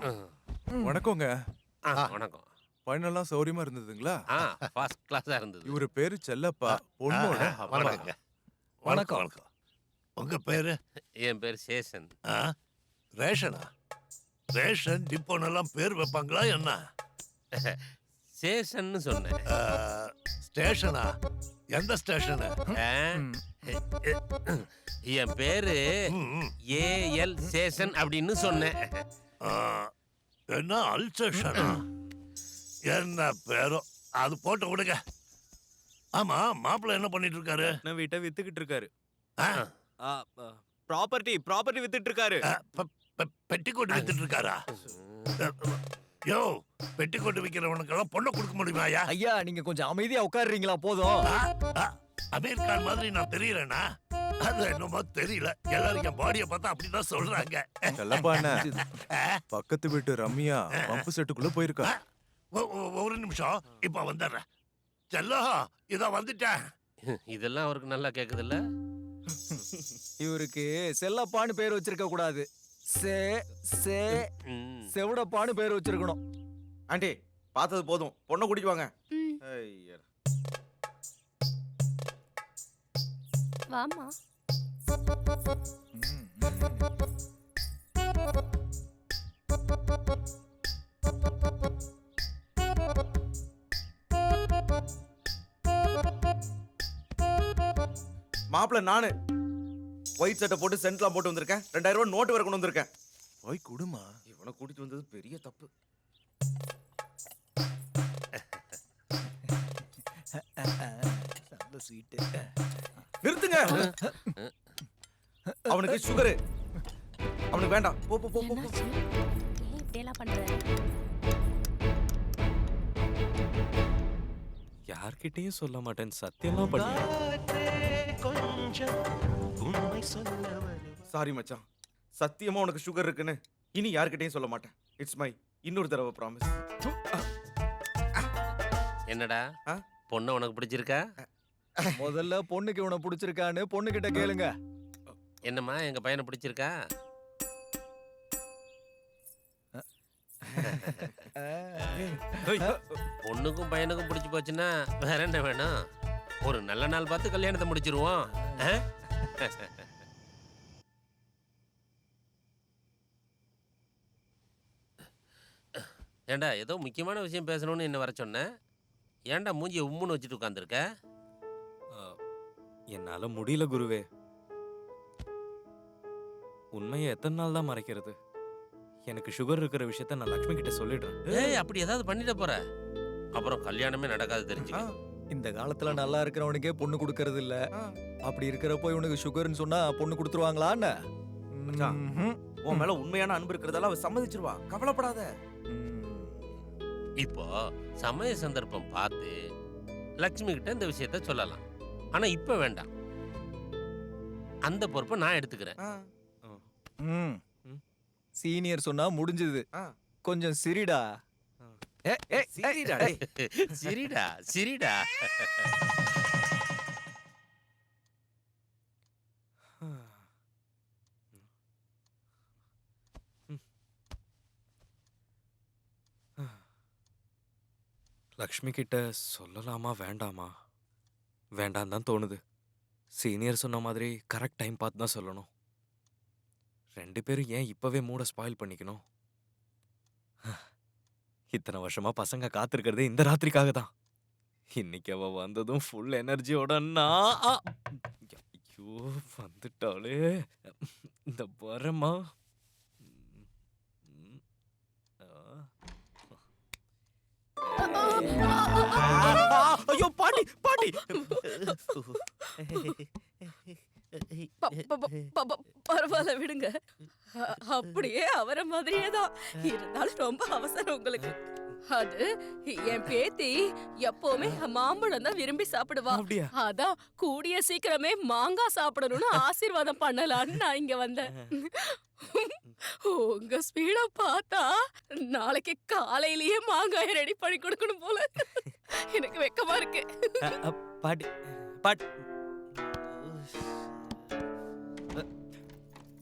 வணக்கங்க. ஆ, வணக்கம். பயணம்லாம் சௌரியமா இருந்ததுங்களா? ஆ ஃபர்ஸ்ட் கிளாஸா இருந்தது. இவரு பேரு செல்லப்பா பொண்ணோட. வணக்கங்க. வணக்கம். வணக்கம். உங்க பேரு? என் பேர் சேஷன். ஆ? ரேஷனா? ரேஷன் டிப்போனெல்லாம் பேர் வைப்பாங்களா என்ன? சேஷன்னு சொன்னேன். ஸ்டேஷனா? எந்த ஸ்டேஷனு? என் பேரு. ஏஎல் சேஷன் அப்படின்னு சொன்னேன். என்ன அல்சேஷனா என்ன பேரோ? அது போட்டு விடுங்க. ஆமா மாப்பிள்ளை என்ன பண்ணிட்டு இருக்காரு நான் வீட்டை வித்துக்கிட்டு இருக்காரு ஆ? ப்ராப்பர்ட்டி ப்ராப்பர்ட்டி வித்துட்டு இருக்காரு பெட்டிக்கோட்டு வித்துட்டு இருக்காரா யோ பெட்டிக்கோட்டு விக்கிறவனுக்கெல்லாம் பொண்ணை கொடுக்க முடியுமாயா ஐயா? நீங்க கொஞ்சம் அமைதியா உட்காருறீங்களா போதும். அமீர் கான் மாதிரி நான் தெரியலனா அது என்னமோ தெரியல. எல்லாரும் என் பாடியை பார்த்தா அப்படிதான் சொல்றாங்க. செல்லப்பா அண்ணா ஆ, பக்கத்து வீட்டு ரம்யா பம்பு செட்டுக்குள்ள போயிருக்கா. ஒ- ஒ- ஒரு நிமிஷம். இப்ப வந்துடுறேன். செல்லம் இதோ வந்துட்டேன். இதெல்லாம் அவருக்கு நல்லா கேக்குதுல்ல? இவருக்கு செல்லப்பான்னு பேர் வச்சிருக்க கூடாது. சே சே ம். செவடப்பான்னு பேர் வச்சிருக்கணும். ஆண்டி பார்த்தது போதும். பொண்ணை கூட்டிட்டு வாங்க. ம். ஐயா. வாமா மாப்பிள்ளை நானு. ஒயிட் சட்டை போட்டு சென்ட்லாம் போட்டு வந்திருக்கேன். ரெண்டாயிரம் ரூபாய் நோட்டு வர கொண்டு வந்திருக்கேன். போய் குடுமா. இவனை கூட்டிட்டு வந்தது பெரிய தப்பு. நல்ல ஸ்வீட்டு நிறுத்துங்க. அவனுக்கு சுகரு அவனுக்கு வேண்டாம். போ போ போ போ, போ. என்னாச்சு? ஏன் இப்படியெல்லாம் பண்ற? யார்கிட்டயும் சொல்ல மாட்டேன். சத்தியமா பண்ணி. சாரி மச்சான். சத்தியமா உனக்கு சுகர் இருக்குன்னு இனி யார்கிட்டயும் சொல்ல மாட்டேன். இட்ஸ் மை இன்னொரு தடவை ப்ராமிஸ் என்னடா? ஆ? பொண்ணு உனக்கு பிடிச்சிருக்கா? முதல்ல பொண்ணுக்கு இவனை பிடிச்சிருக்கான்னு பொண்ணு கிட்ட கேளுங்க. என்னம்மா எங்கள் பையனை பிடிச்சிருக்கா? பொண்ணுக்கும் பையனுக்கும் பிடிச்சி போச்சுன்னா வேற என்ன வேணும்? ஒரு நல்ல நாள் பார்த்து கல்யாணத்தை முடிச்சிருவோம். ஏண்டா ஏதோ முக்கியமான விஷயம் பேசணும்னு என்ன வர சொன்னேன் ஏன்டா மூஞ்சியை உம்முன்னு வச்சுட்டு உட்காந்துருக்க என்னால் முடியல குருவே. உண்மையை எத்தனை நாள் தான் மறைக்கிறது? எனக்கு சுகர் இருக்கிற விஷயத்த நான் லக்ஷ்மி கிட்ட சொல்லிடுறேன். ஏய் அப்படி ஏதாவது பண்ணிட போற? அப்புறம் கல்யாணமே நடக்காது தெரிஞ்சுக்க. இந்த காலத்துல நல்லா இருக்கிறவனுக்கே பொண்ணு கொடுக்கறது இல்ல. அப்படி இருக்கிறப்போ இவனுக்கு சுகர்னு சொன்னா பொண்ணு கொடுத்துருவாங்களான்னு. உன் மேல உண்மையான அன்பு இருக்கிறதால அவ சம்மதிச்சிருவா. கவலைப்படாத. இப்போ சமய சந்தர்ப்பம் பார்த்து லக்ஷ்மி கிட்ட இந்த விஷயத்த சொல்லலாம். ஆனா இப்ப வேண்டாம். அந்த பொறுப்பை நான் எடுத்துக்கிறேன். ம். ம். சீனியர் சொன்னா முடிஞ்சது. கொஞ்சம் சிரிடா ஏ, ஏ, ஏ, சரிடா, டேய். சிரிடா சிரிடா லக்ஷ்மி கிட்ட சொல்லலாமா வேண்டாமா வேண்டாம் தான் தோணுது சீனியர் சொன்ன மாதிரி கரெக்ட் டைம் பார்த்து தான் சொல்லணும் ரெண்டு பேரும் ஏன் இப்பவே மூட ஸ்பாயில் பண்ணிக்கணும் இத்தனை வருஷமா பசங்க காத்திருக்கிறதே இந்த ராத்திரிக்காக தான் இன்னைக்கு அவ வந்ததும் ஃபுல் எனர்ஜியோட நான்! ஐயோ வந்துட்டாளே இந்த வரமா ஐயோ பாட்டி பாட்டி ப- ப- ப- ப- ப- பரவாயில்ல விடுங்க. அப்படியே அவரை மாதிரியே தான் இருந்தாலும் ரொம்ப அவசரம் உங்களுக்கு. அது என் பேத்தி எப்பவுமே மாம்பழம் தான் விரும்பி சாப்பிடுவா. அதான் கூடிய சீக்கிரமே மாங்காய் சாப்பிடணும்னு ஆசீர்வாதம் பண்ணலான்னு நான் இங்க வந்தேன். உங்க ஸ்பீட பார்த்தா நாளைக்கு காலையிலேயே மாங்காயை ரெடி பண்ணி கொடுக்கணும் போல. எனக்கு வெக்கமா இருக்கு. பாட்டி பாட்டி.